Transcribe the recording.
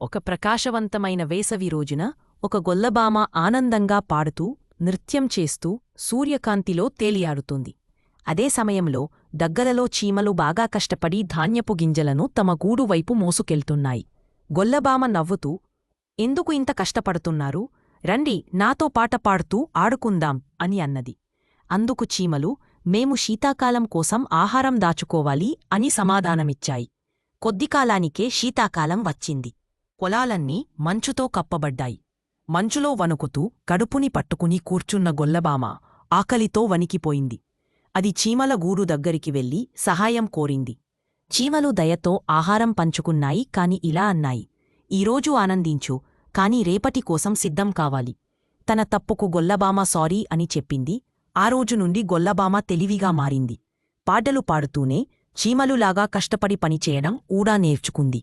ఒక ప్రకాశవంతమైన వేసవి రోజున ఒక గొల్లబామ ఆనందంగా పాడుతూ నృత్యం చేస్తూ సూర్యకాంతిలో తేలియాడుతుంది. అదే సమయంలో దగ్గరలో చీమలు బాగా కష్టపడి ధాన్యపు గింజలను తమ గూడు వైపు మోసుకెళ్తున్నాయి. గొల్లబామ నవ్వుతూ ఎందుకు ఇంత కష్టపడుతున్నారు? రండి నాతో పాట పాడుతూ ఆడుకుందాం అని అన్నది. అందుకు చీమలు మేము శీతాకాలం కోసం ఆహారం దాచుకోవాలి అని సమాధానమిచ్చాయి. కొద్దికాలానికే శీతాకాలం వచ్చింది. పొలాలన్నీ మంచుతో కప్పబడ్డాయి. మంచులో వణుకుతూ కడుపుని పట్టుకుని కూర్చున్న గొల్లబామ ఆకలితో వణికిపోయింది. అది చీమల గూడు దగ్గరికి వెళ్ళి సహాయం కోరింది. చీమలు దయతో ఆహారం పంచుకున్నాయి కాని ఇలా అన్నాయి. ఈరోజు ఆనందించు కాని రేపటి కోసం సిద్ధం కావాలి. తన తప్పుకు గొల్లబామ సారీ అని చెప్పింది. ఆ రోజు నుండి గొల్లబామ తెలివిగా మారింది. పాటలు పాడుతూనే చీమలులాగా కష్టపడి పనిచేయడం ఊడా నేర్చుకుంది.